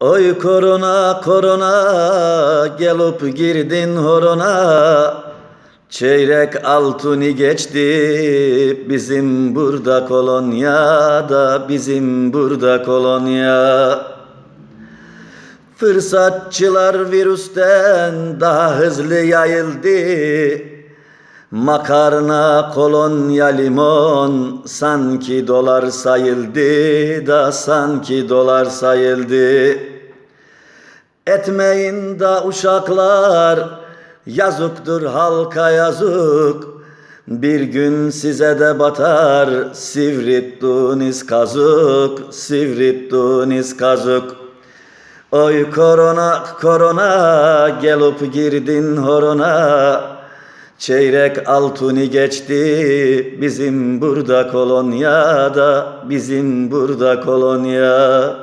Oy korona korona gelip girdin horona. Çeyrek altuni geçti bizim burada kolonyada bizim burada kolonya. Fırsatçılar virüsten daha hızlı yayıldı Makarna, kolonya, limon sanki dolar sayıldı da sanki dolar sayıldı. Etmeyin da uşaklar yazıktır halka yazık. Bir gün size de batar sivrittuğunuz kazık, sivrittuğunuz kazık. Oy korona korona gelip girdin horona Çeyrek altuni geçti bizim burada kolonyada bizim burada kolonya